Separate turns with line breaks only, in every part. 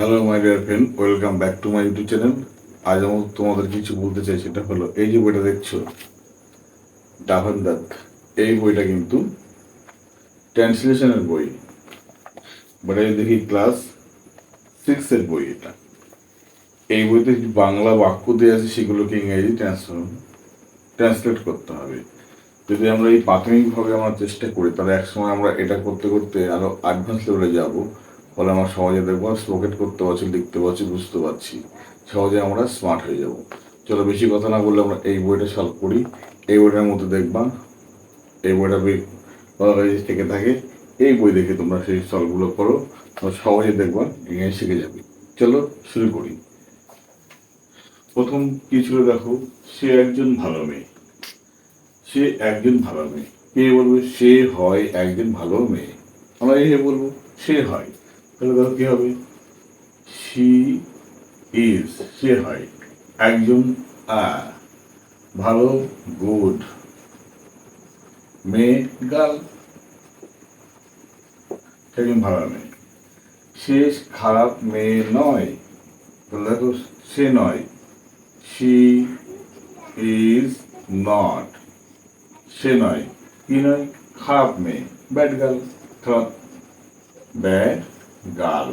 Hello my dear friend welcome back to my YouTube channel আজ আমি তোমাদের কিছু বলতে চাই, সেটা হলো, এই যে বইটা দেখছ, ডাভন এই বইটা কিন্তু ট্রান্সলেশনের বই। এই দেখি, ক্লাস সিক্সের বই এটা। এই বইতে বাংলা বাক্য দেওয়া আছে, সেগুলোকে ইংরেজি ট্রান্সলেশন ট্রান্সলেট করতে হবে। যদি আমরা এই প্রাথমিকভাবে আমরা চেষ্টা করি, তাহলে একসময় আমরা এটা করতে করতে আরও অ্যাডভান্স লেভেলে যাব। ফলে আমরা সহজে দেখব স্পোকেট করতে পারছি, লিখতে পারছি, বুঝতে পারছি। সহজে আমরা স্মার্ট হয়ে যাব। চলো বেশি কথা না বললে আমরা এই বইটা সলভ করি। এই বইটার মধ্যে দেখবা, এই বইটা থেকে থাকে। এই বই দেখে তোমরা সেই সলভগুলো করো। সহজে দেখবা ইংরেজি শিখে যাবে। চলো শুরু করি। প্রথম কি ছিল দেখো? সে একজন ভালো মেয়ে। সে একজন ভালো মেয়ে। কে বলবে? সে হয় একজন ভালো মেয়ে। আমরা এই বলব, সে হয়। তাহলে দেখো কি হবে? সি ইজ সে হয়। একজন ভালো গুড মেয়ে গার্ল একজন ভালো মেয়ে। সে খারাপ মেয়ে নয়। তাহলে দেখো, সে নয়। সি ইজ নট সে নয়। কি নয়? খারাপ মেয়ে। ব্যাড গার্ল ব্যাড গার্ল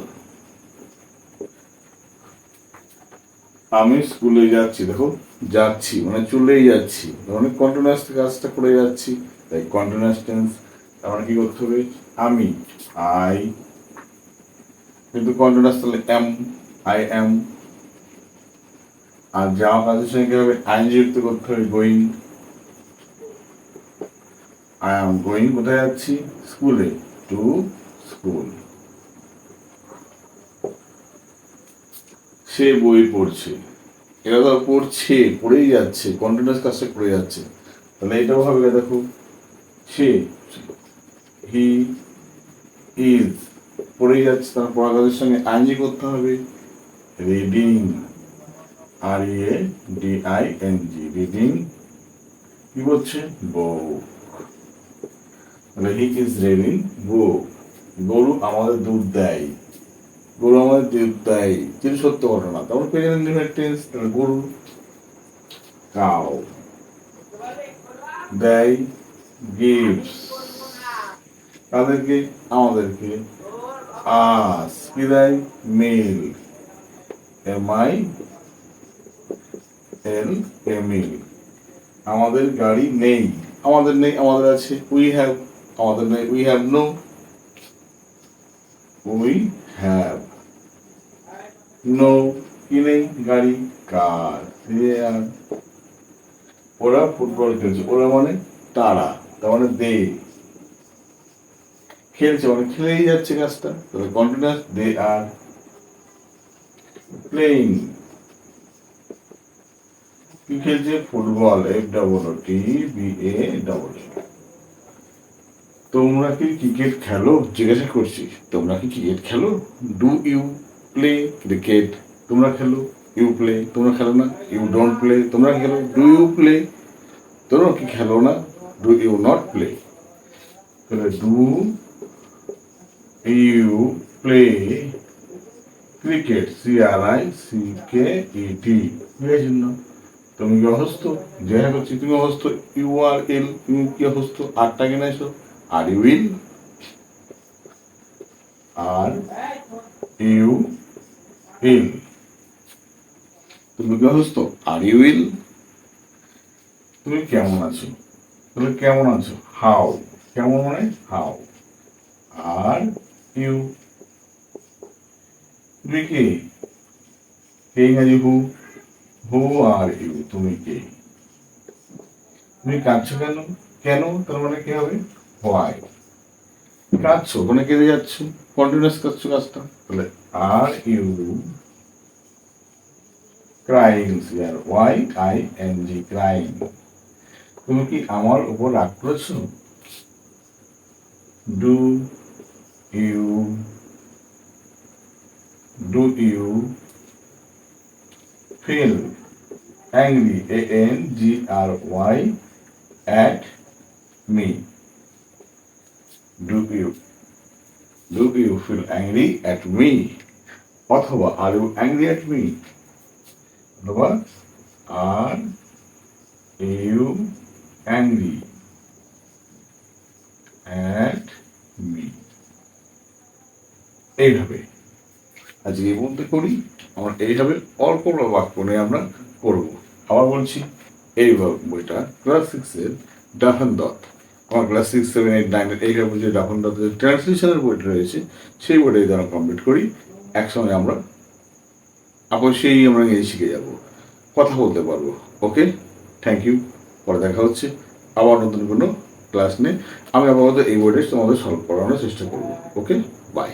আমি স্কুলে যাচ্ছি, দেখো, যাচ্ছি মানে চলেই যাচ্ছি। মানে কন্টিনিউয়াস কাজটা করে যাচ্ছি। তাই কন্টিনিউয়াস টেন্স আমার কি করতে হবে? আমি আই কিন্তু কন্টিনিউয়াস তাহলে এম আই এম আর যাওয়া কাজের সঙ্গে হবে আইন যুক্ত করতে হবে? গোয়িং আই এম গোয়িং কোথায় যাচ্ছি? স্কুলে টু স্কুল সে বই পড়ছে। এরা তো পড়ছে, পড়েই যাচ্ছে কন্টিনিউয়াস কাজটা করে যাচ্ছে। তাহলে এটাও হবে দেখো। সে হি ইজ, পড়েই যাচ্ছে। তার পড়া কাজের সঙ্গে আইনজি করতে হবে। Reading R A D I N G reading. কি বলছে তাহলে হি ইজ রিডিং বুক গরু আমাদের দুধ দেয়। গরু আমাদের দুধ কিন্তু সত্য ঘটনা প্রেজেন্ট ইনডিফিনিট টেন্স গরু। কাউ দেয় গিভস তাদেরকে, আমাদেরকে আস কি দেয়? মিল এম আই এল এ মিল আমাদের গাড়ি নেই। আমাদের নেই, আমাদের আছে। উই হ্যাভ আমাদের নেই we have no we have no কি নেই গাড়ি, কার। ওরা ফুটবল খেলছে। ওরা মানে তারা, তার মানে দে। খেলছে মানে খেলেই যাচ্ছে কাজটা। তাহলে কন্টিনিউয়াস দে আর প্লেইং কি খেলছে? Football F double T B A double তোমরা কি ক্রিকেট খেলো? জিজ্ঞাসা করছি, তোমরা কি ক্রিকেট খেলো? ডু ইউ প্লে ক্রিকেট তোমরা খেলো ইউ প্লে তোমরা খেলো না ইউ ডোন্ট প্লে তোমরা খেলো ডু ইউ প্লে তোমরা কি খেলো না ডু ইউ নট প্লে তাহলে do you play cricket C R I C K E T তুমি কি অসুস্থ? যেটা করছি, তুমি অসুস্থ? ইউ আর এল তুমি কি অসুস্থ? আটটা কিনে এসো। Are you will are you ill তুমি অসুস্থ? আর ইউ উইল তুমি কেমন আছো? তাহলে কেমন আছো? হাউ কেমন মানে? হাউ আর ইউ তুমি কে? কে ইংরাজি হু হু আর ইউ তুমি কে? তুমি কাঁদছো কেন? কেন? তার মানে কি হবে? হোয়াই কাঁদছো ওখানে কেটে যাচ্ছ কন্টিনিউয়াস কাঁদছো কাজটা। তাহলে are you crying R Y I N G crying তুমি কি আমার উপর রাগ করেছ? Do you do you feel angry A N G R Y at me do you Do you feel angry at me? অথবা are you angry at me অথবা are you angry at me এইভাবে। আজকে এই মধ্যে করি। আমরা এইভাবে অল্প বাক্য নিয়ে আমরা করব আবার বলছি, এই বইটা ক্লাস সিক্সের ডাফান দত্ত। আমার ক্লাস সিক্স সেভেন এইট নাইনের এইভাবে যে ডাফান দত্তের ট্রান্সলেশনের বইটা রয়েছে, সেই বইটা যদি আমরা কমপ্লিট করি। একসঙ্গে আমরা অবশ্যই আমরা ইংরেজি শিখে যাব। কথা বলতে পারব, ওকে? থ্যাংক ইউ পরে দেখা হচ্ছে। আবার নতুন কোনো ক্লাস নিয়ে। আমি আপাতত এই বইটা তোমাদের সলভ করানোর চেষ্টা করব, ওকে? বাই